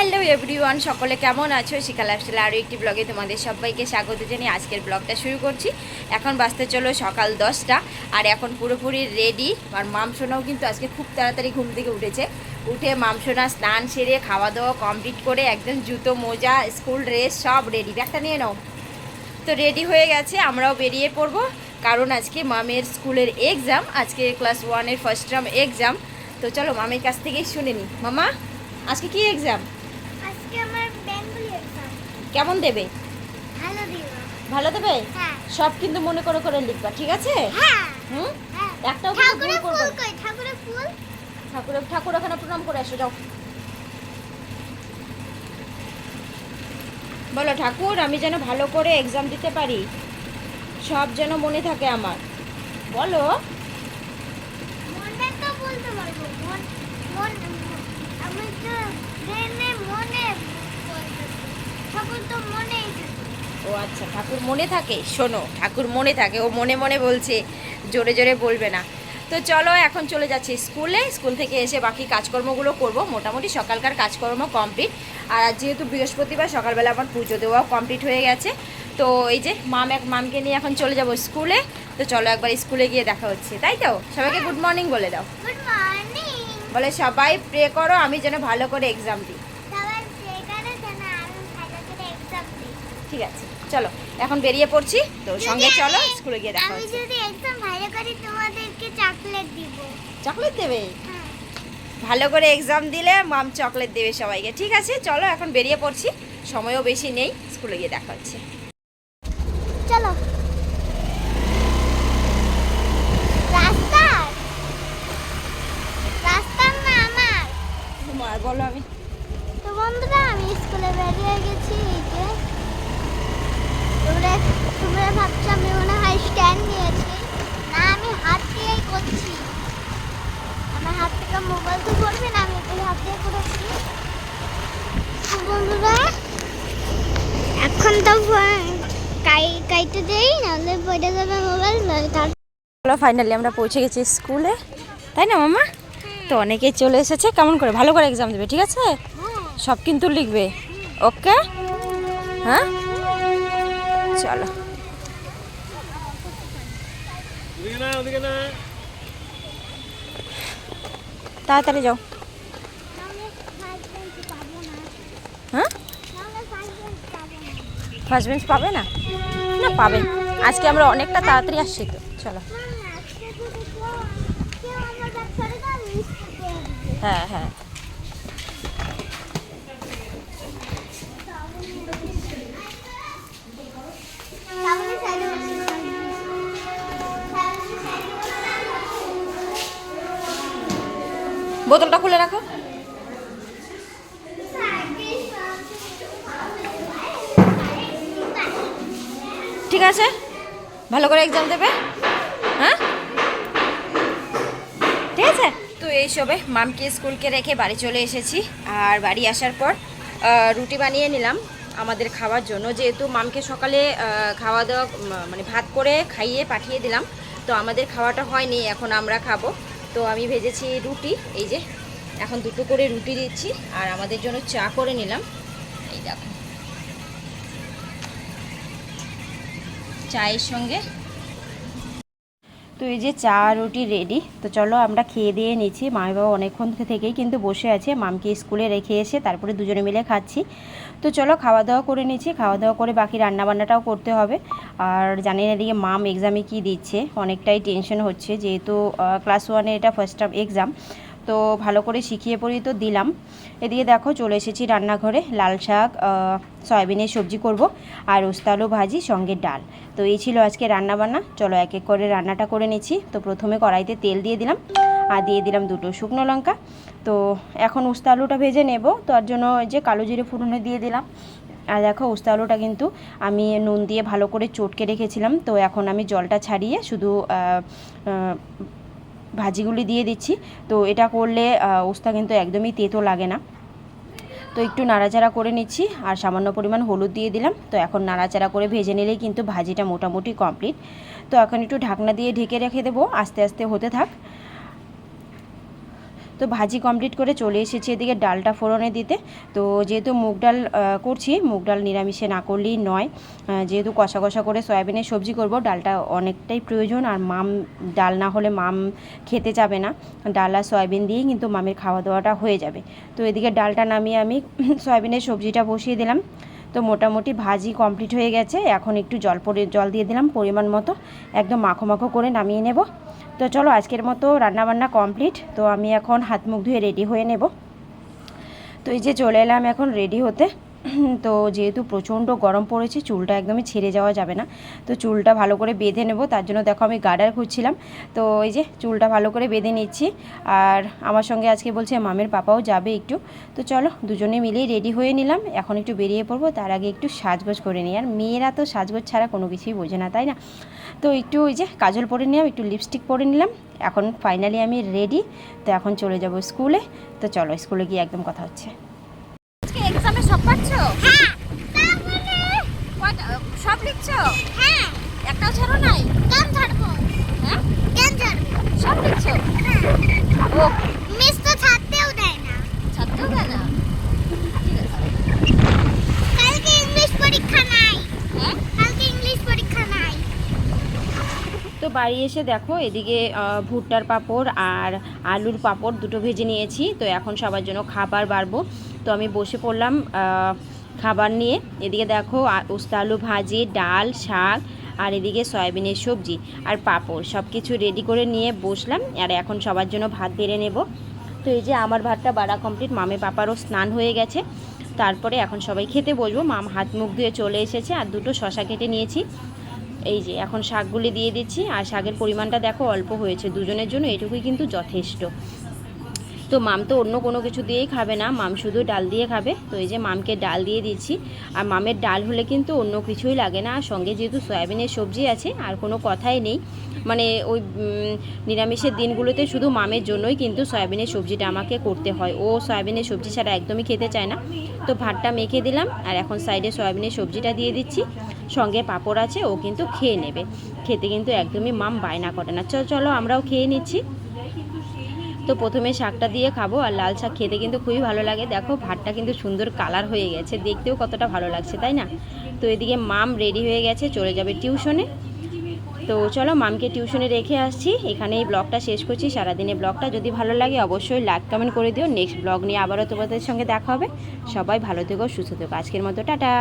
Hello everyone, সকলে কেমন আছো? শিখা লাইফস্টাইল আরও একটি ব্লগে তোমাদের সবাইকে স্বাগত জানিয়ে আজকের ব্লগটা শুরু করছি। এখন বাজতে চলো সকাল দশটা, আর এখন পুরোপুরি রেডি আর মামসোনাও কিন্তু আজকে খুব তাড়াতাড়ি ঘুম থেকে উঠেছে। উঠে মামসোনা স্নান সেরে খাওয়া দাওয়া কমপ্লিট করে, একদম জুতো, মোজা স্কুল ড্রেস সব রেডি ব্যাগটা নিয়ে নাও। তো রেডি হয়ে গেছে, আমরাও বেরিয়ে পড়ব। কারণ আজকে মামের স্কুলের এক্সাম আজকে ক্লাস ওয়ানের ফার্স্ট টার্ম এক্সাম তো চলো মামের কাছ থেকেই শুনে নিই মামা, আজকে কি এক্সাম আজকে আমার বেঙ্গলি এক্সাম কেমন দেবে? ভালো দিব। ভালো দেবে? হ্যাঁ। সব কিন্তু মনে করে করে লিখবা ঠিক আছে? হ্যাঁ। হুম? হ্যাঁ। একটাও কিন্তু ভুল করবে ঠাকুরের ফুল? ঠাকুরের ঠাকুর ওখানে প্রণাম করে আসো যাও। বলো ঠাকুর আমি যেন ভালো করে এক্সাম দিতে পারি। সব যেন মনে থাকে আমার। বলো। মনে তো বলতে পারব। মন মন আমি তো ব্রেনে মনে বলতেছি। ঠাকুর তো মনেই থাকে। ও আচ্ছা ঠাকুর মনে থাকে? শোনো ঠাকুর মনে থাকে ও মনে মনে বলছে জোরে জোরে বলবে না। তো চলো এখন চলে যাচ্ছি স্কুলে। স্কুল থেকে এসে বাকি কাজকর্মগুলো করব। মোটামুটি সকালকার কাজকর্ম কমপ্লিট আর যেহেতু বৃহস্পতিবার সকালবেলা আমার পুজো দেওয়াও কমপ্লিট হয়ে গেছে। তো এই যে মাম এক মামকে নিয়ে এখন চলে যাব স্কুলে। তো চলো একবার স্কুলে গিয়ে দেখা হচ্ছে তাই তো? সবাইকে গুড মর্নিং বলে দাও। বলে সবাই প্রে করো আমি যেন ভালো করে এক্সাম দিই। ঠিক আছে। চলো এখন বেরিয়ে পড়ছি তো সঙ্গে চলো স্কুলে গিয়ে দেখা আমি যদি এক্সাম ভালো করি তোমাদেরকে চকলেট দিব। চকলেট দেবে? হ্যাঁ। ভালো করে এক্সাম দিলে মাম চকলেট দেবে সবাইকে ঠিক আছে? চলো এখন বেরিয়ে পড়ছি সময়ও বেশি নেই স্কুলে গিয়ে দেখা হচ্ছে। চলো। বলো আমি। তো বন্ধুরা আমি স্কুলে বেরিয়ে গেছি এই যে। তোমরা তোমরা ভাবছ আমি মনে হয় স্ট্যান্ড নিয়েছি। না আমি হাত দিয়েই করছি। আমার হাত থেকে মোবাইল তো করবে না আমি হাত দিয়ে করেছি। বন্ধুরা এখন তো কাই কাইতে দেই নাহলে পড়ে যাবে মোবাইল তার চলো ফাইনালি আমরা পৌঁছে গেছি স্কুলে। তাই না মামা? তো অনেকেই চলে এসেছে কেমন করে? ভালো করে এক্সাম দেবে ঠিক আছে? সব কিন্তু লিখবে। ওকে? হ্যাঁ? চলো। তাড়াতাড়ি যাও। হ্যাঁ? ফার্স্ট বেঞ্চ পাবে না? না, পাবে। আজকে আমরা অনেকটা তাড়াতাড়ি আসছি তো। চলো। হ্যাঁ হ্যাঁ। বোতলটা খুলে রাখো। ঠিক আছে? ভালো করে এক্সাম দেবে? হ্যাঁ? ঠিক আছে? তো এইসবে মামকে স্কুলকে রেখে বাড়ি চলে এসেছি। আর বাড়ি আসার পর রুটি বানিয়ে নিলাম আমাদের খাওয়ার জন্য। যেহেতু মামকে সকালে খাওয়া দাওয়া মানে ভাত করে খাইয়ে পাঠিয়ে দিলাম, তো আমাদের খাওয়াটা হয়নি, এখন আমরা খাব। তো আমি ভেজেছি রুটি, এই যে এখন দুটো করে রুটি দিচ্ছি, আর আমাদের জন্য চা করে নিলাম। এই দেখো। চায়ের সঙ্গে তো এই যে চা রুটি রেডি তো চলো আমরা খেয়ে দিয়ে নিচ্ছি। মামি বাবা অনেকক্ষণ থেকেই কিন্তু বসে আছে, মামকে স্কুলে রেখে এসে তারপরে দুজনে মিলে খাচ্ছি। তো চলো খাওয়া দাওয়া করে নিচ্ছি, খাওয়া দাওয়া করে বাকি রান্নাবান্নাটাও করতে হবে। আর জানি না এদিকে মাম এক্সামে কি দিচ্ছে, অনেকটাই টেনশন হচ্ছে, যেহেতু ক্লাস ওয়ানে এটা ফার্স্ট টার্ম এক্সাম তো ভালো করে শিখিয়ে পড়িয়ে তো দিলাম। এদিকে দেখো চলে এসেছি রান্নাঘরে, লাল শাক সয়াবিনের সবজি করব আর উস্তালু ভাজি, সঙ্গে ডাল। তো এই ছিল আজকে রান্নাবান্না। চলো এক এক করে রান্নাটা করে নিচ্ছি। তো প্রথমে কড়াইতে তেল দিয়ে দিলাম আর দিয়ে দিলাম দুটো শুকনো লঙ্কা। তো এখন উস্তা আলুটা ভেজে নেব। তার জন্য ওই যে কালো জিরে ফুটনে দিয়ে দিলাম। আর দেখো উস্তা আলুটা কিন্তু আমি নুন দিয়ে ভালো করে চটকে রেখেছিলাম। তো এখন আমি জলটা ছাড়িয়ে শুধু ভাজিগুলি দিয়ে দিচ্ছি। তো এটা করলে ওস্তা কিন্তু একদমই তেতো লাগে না। তো একটু নাড়াচাড়া করে নিচ্ছি, আর সামান্য পরিমাণ হলুদ দিয়ে দিলাম। তো এখন নাড়াচাড়া করে ভেজে নিলেই কিন্তু ভাজিটা মোটামুটি কমপ্লিট। তো এখন একটু ঢাকনা দিয়ে ঢেকে রেখে দেবো, আস্তে আস্তে হতে থাক। তো ভাজি কমপ্লিট করে চলে এসেছি এদিকে ডালটা ফোড়নে দিতে। তো যেহেতু মুগ ডাল করছি, মুগ ডাল নিরামিষে না করলেই নয়। যেহেতু কষা কষা করে সয়াবিনের সবজি করব, ডালটা অনেকটাই প্রয়োজন। আর মাম, ডাল না হলে মাম খেতে যাবে না। ডাল আর সয়াবিন দিয়েই কিন্তু মামের খাওয়া দাওয়াটা হয়ে যাবে। তো এদিকে ডালটা নামিয়ে আমি সয়াবিনের সবজিটা বসিয়ে দিলাম। তো মোটামুটি ভাজি কমপ্লিট হয়ে গেছে। এখন একটু জল পরে, জল দিয়ে দিলাম, পরিমাণ মতো একদম মাখো মাখো করে নামিয়ে নেব। তো চলো, আজকের মতো রান্নাবান্না কমপ্লিট। তো আমি এখন হাত মুখ ধুয়ে রেডি হয়ে নেব। তো এই যে চলে এলাম এখন রেডি হতে। তো যেহেতু প্রচণ্ড গরম পড়েছে, চুলটা একদমই ছেড়ে যাওয়া যাবে না। তো চুলটা ভালো করে বেঁধে নেব, তার জন্য দেখো আমি গার্ডার খুঁজছিলাম। তো এই যে চুলটা ভালো করে বেঁধে নিচ্ছি, আর আমার সঙ্গে আজকে বলছে মামের পাপাও যাবে একটু। তো চলো দুজনে মিলেই রেডি হয়ে নিলাম, এখন একটু বেরিয়ে পড়ব, তার আগে একটু সাজগোজ করে নিই। আর মেয়েরা তো সাজগোজ ছাড়া কোনো কিছুই বোঝে না, তাই না? তো একটু ওই যে কাজল পরে নিলাম, একটু লিপস্টিক পরে নিলাম, এখন ফাইনালি আমি রেডি তো এখন চলে যাব স্কুলে। তো চলো স্কুলে গিয়ে একদম কথা হচ্ছে। এক্সামে সব পাচ্ছো? হ্যাঁ। সব লিখছো? হ্যাঁ। একটাও ছাড়ো নাই? কেন ছাড়বো। হ্যাঁ? কেন ছাড়বো। সব লিখছো? ও মিস তো ছাড়তেও দেয় না। ছাড়তেও দেয় না? কালকে ইংলিশ পরীক্ষা নাই। হ্যাঁ? কালকে ইংলিশ পরীক্ষা নাই। তো বাড়ি এসে দেখো এদিকে ভুট্টার পাঁপড় আর আলুর পাঁপড় দুটো ভেজে নিয়েছি। তো এখন সবার জন্য খাবার বাড়বো। তো আমি বসে পড়লাম খাবার নিয়ে। এদিকে দেখো উস্তা আলু ভাজি, ডাল, শাক, আর এদিকে সয়াবিনের সবজি আর পাঁপড়। সব কিছু রেডি করে নিয়ে বসলাম, আর এখন সবার জন্য ভাত বেড়ে নেব। তো এই যে আমার ভাতটা বাড়া কমপ্লিট মামে পাপারও স্নান হয়ে গেছে। তারপরে এখন সবাই খেতে বসবো। মাম হাত মুখ ধুয়ে চলে এসেছে, আর দুটো শশা কেটে নিয়েছি। এই যে এখন শাকগুলি দিয়ে দিচ্ছি, আর শাকের পরিমাণটা দেখো অল্প হয়েছে। দুজনের জন্য এটুকুই কিন্তু যথেষ্ট। তো মাম তো অন্য কোনো কিছু দিয়েই খাবে না, মাম শুধু ডাল দিয়ে খাবে। তো এই যে মামকে ডাল দিয়ে দিচ্ছি আর মামের ডাল হলে কিন্তু অন্য কিছুই লাগে না, আর সঙ্গে যেহেতু সয়াবিনের সবজি আছে, আর কোনো কথাই নেই। মানে ওই নিরামিষের দিনগুলোতে শুধু মামের জন্যই কিন্তু সয়াবিনের সবজিটা আমাকে করতে হয়। ও সয়াবিনের সবজি ছাড়া একদমই খেতে চায় না। তো ভাতটা মেখে দিলাম, আর এখন সাইডে সয়াবিনের সবজিটা দিয়ে দিচ্ছি। সঙ্গে পাঁপড় আছে, ও কিন্তু খেয়ে নেবে। খেতে কিন্তু একদমই মাম বায়না করে না। চল চলো আমরাও খেয়ে নিচ্ছি। তো প্রথমে শাকটা দিয়ে খাব আর লাল শাক খেতে কিন্তু খুবই ভালো লাগে। দেখো ভাতটা কিন্তু সুন্দর কালার হয়ে গেছে, দেখতেও কতটা ভালো লাগছে, তাই না? তো এদিকে মাম রেডি হয়ে গেছে, চলে যাবে টিউশনে তো চলো মামকে টিউশনে রেখে আসছি। এখানে এই ব্লগটা শেষ করছি। সারাদিনে ব্লগটা যদি ভালো লাগে অবশ্যই লাইক কমেন্ট করে দিও। নেক্সট ব্লগ নিয়ে আবারও তোমাদের সঙ্গে দেখা হবে। সবাই ভালো থেকো, সুস্থ থেকো। আজকের মতো, টাটা!